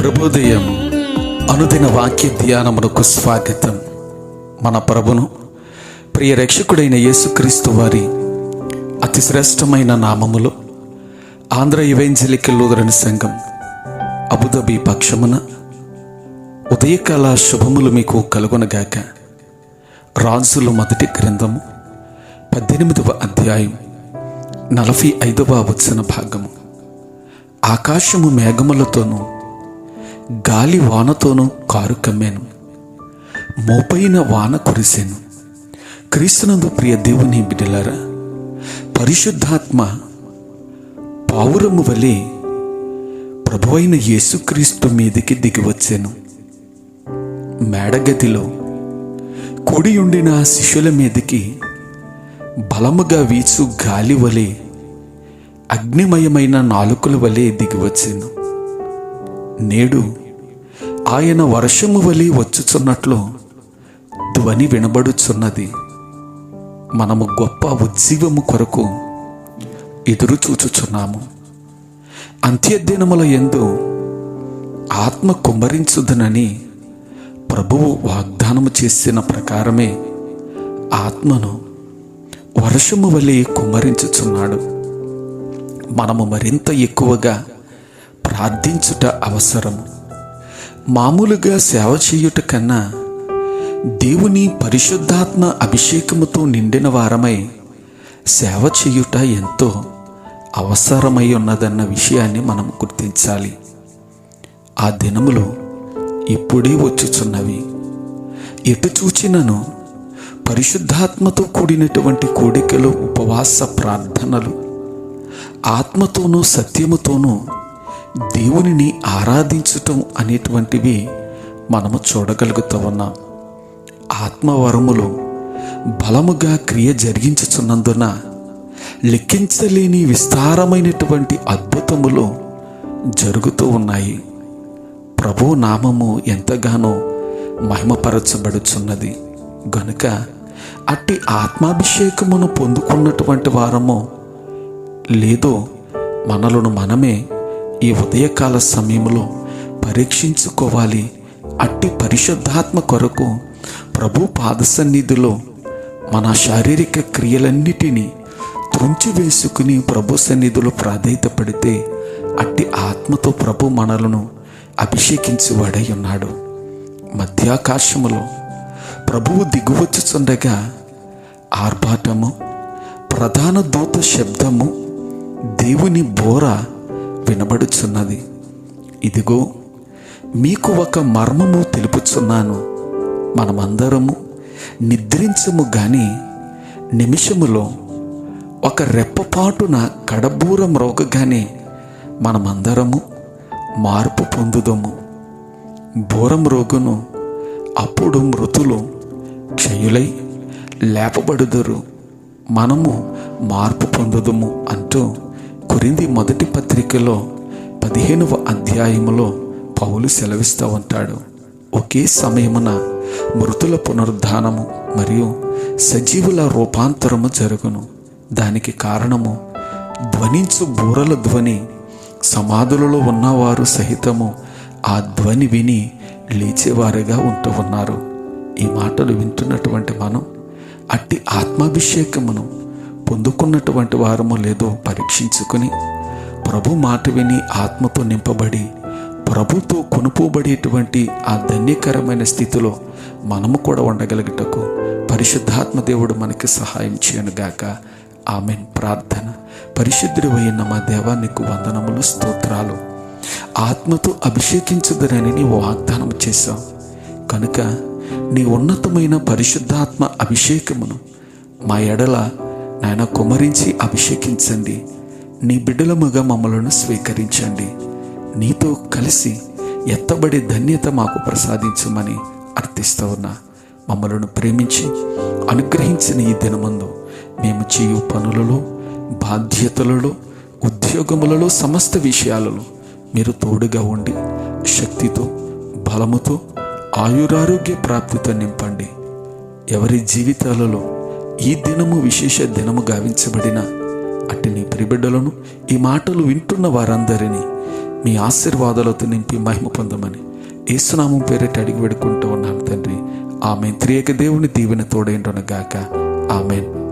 ప్రభుదయం అనుదిన వాక్య ధ్యానమునకు స్వాగతం. మన ప్రభును ప్రియ రక్షకుడైన యేసుక్రీస్తు వారి అతి శ్రేష్టమైన నామములో ఆంధ్ర ఇవెంజలికల్ లూదరని సంఘం అబుదాబి పక్షమున ఉదయకాల శుభములు మీకు కలుగునగాక. రాజులు మొదటి గ్రంథము పద్దెనిమిదవ అధ్యాయం నలభై ఐదవ వచన భాగము. ఆకాశము మేఘములతోనూ గాలి వానతోనూ కారు కమ్మాను. మోపైన వాన కురిశాను. క్రీస్తునందు ప్రియ దేవుని బిడ్డలారా పరిశుద్ధాత్మ పావురము వలె ప్రభువైన యేసుక్రీస్తు మీదికి దిగివచ్చాను. మేడగదిలో కూడియుండిన ఉండిన శిష్యుల మీదకి బలముగా వీచు గాలి వలె అగ్నిమయమైన నాలుకల వలె దిగివచ్చాను. నేడు ఆయన వర్షము వలి వచ్చుచున్నట్లు ధ్వని వినబడుచున్నది. మనము గొప్ప ఉజ్జీవము కొరకు ఎదురు చూచుచున్నాము. అంత్యదినముల ఎందు ఆత్మ కుమ్మరించుదనని ప్రభువు వాగ్దానము చేసిన ప్రకారమే ఆత్మను వర్షము వలె కుమ్మరించుచున్నాడు. మనము మరింత ఎక్కువగా ప్రార్థించుట అవసరము. మామూలుగా సేవ చేయుట కన్నా దేవుని పరిశుద్ధాత్మ అభిషేకముతో నిండిన వారమై సేవ చేయుట ఎంతో అవసరమై ఉన్నదన్న విషయాన్ని మనం గుర్తించాలి. ఆ దినములు ఇప్పుడే వచ్చుచున్నవి. ఎటు చూచినను? పరిశుద్ధాత్మతో కూడినటువంటి కోడికలు ఉపవాస ప్రార్థనలు ఆత్మతోనూ సత్యముతోనూ దేవునిని ఆరాధించటం అనేటువంటివి మనము చూడగలుగుతూ ఉన్నాం ఆత్మవరములు బలముగా క్రియ జరిగించుచున్నందున లెక్కించలేని విస్తారమైనటువంటి అద్భుతములు జరుగుతూ ఉన్నాయి. ప్రభు నామము ఎంతగానో మహిమపరచబడుచున్నది. గనుక అట్టి ఆత్మాభిషేకమును పొందుకున్నటువంటి వారము లేదో మనలను మనమే ఈ ఉదయకాల సమయంలో పరీక్షించుకోవాలి. అట్టి పరిశుద్ధాత్మ కొరకు ప్రభు పాద సన్నిధిలో మన శారీరక క్రియలన్నిటినీ త్రుంచివేసుకుని ప్రభు సన్నిధిలో ప్రాధాన్యతపడితే అట్టి ఆత్మతో ప్రభు మనలను అభిషేకించువాడై ఉన్నాడు. మధ్యాకాశములో ప్రభువు దిగువచ్చుచుండగా ఆర్భాటము ప్రధాన దూత శబ్దము దేవుని బోర వినబడుచున్నది. ఇదిగో మీకు ఒక మర్మము తెలుపుచున్నాను. మనమందరము నిద్రించము గాని నిమిషములో ఒక రెప్పపాటున కడబూరం మ్రోగగానే మనమందరము మార్పు పొందుదము. బూరం రోగును అప్పుడు మృతులు క్షయులై లేపబడుదురు. మనము మార్పు పొందుదుము అంటూ కురింది మొదటి పత్రికలో పదిహేనవ అధ్యాయములో పౌలు సెలవిస్తూ ఉంటాడు. ఒకే సమయమున మృతుల పునరుద్ధానము మరియు సజీవుల రూపాంతరము జరుగును. దానికి కారణము ధ్వనించు బూరల ధ్వని సమాధులలో ఉన్నవారు సహితము ఆ ధ్వని విని లేచేవారుగా ఉంటూ ఉన్నారు. ఈ మాటలు వింటున్నటువంటి మనం అట్టి ఆత్మాభిషేకమును పొందుకున్నటువంటి వారము లేదో పరీక్షించుకుని ప్రభు మాట విని ఆత్మతో నింపబడి ప్రభుతో కొనుపోబడేటువంటి ఆ ధన్యకరమైన స్థితిలో మనము కూడా ఉండగలుగుటకు పరిశుద్ధాత్మ దేవుడు మనకి సహాయం చేయనుగాక ఆమెన్. ప్రార్థన. పరిశుద్ధుడు అయిన మా దేవా నీకు వందనములు స్తోత్రాలు. ఆత్మతో అభిషేకించదనని నీ వాగ్దానం చేశావు. కనుక నీ ఉన్నతమైన పరిశుద్ధాత్మ అభిషేకమును మా ఎడల నాయన కుమరించి అభిషేకించండి. నీ బిడ్డలముగా మమ్మలను స్వీకరించండి. నీతో కలిసి ఎత్తబడి ధన్యత మాకు ప్రసాదించమని అర్థిస్తూ ఉన్నా మమ్మలను ప్రేమించి అనుగ్రహించిన ఈ దినమందు మేము చేయు పనులలో బాధ్యతలలో ఉద్యోగములలో సమస్త విషయాలలో మీరు తోడుగా ఉండి శక్తితో బలముతో ఆయురారోగ్య ప్రాప్తితో నింపండి. ఎవరి జీవితాలలో ఈ దినము విశేష దినము గావించబడిన అట్టి నీ ప్రిబిడ్డలను ఈ మాటలు వింటున్న వారందరినీ మీ ఆశీర్వాదాలతో నింపి మహిమ పొందమని ఏసునామం పేరిట అడిగి పెడుకుంటూ ఉన్నాను తండ్రి. ఆమె త్రియక దేవుని దీవెన తోడేంటోనగాక ఆమెన్.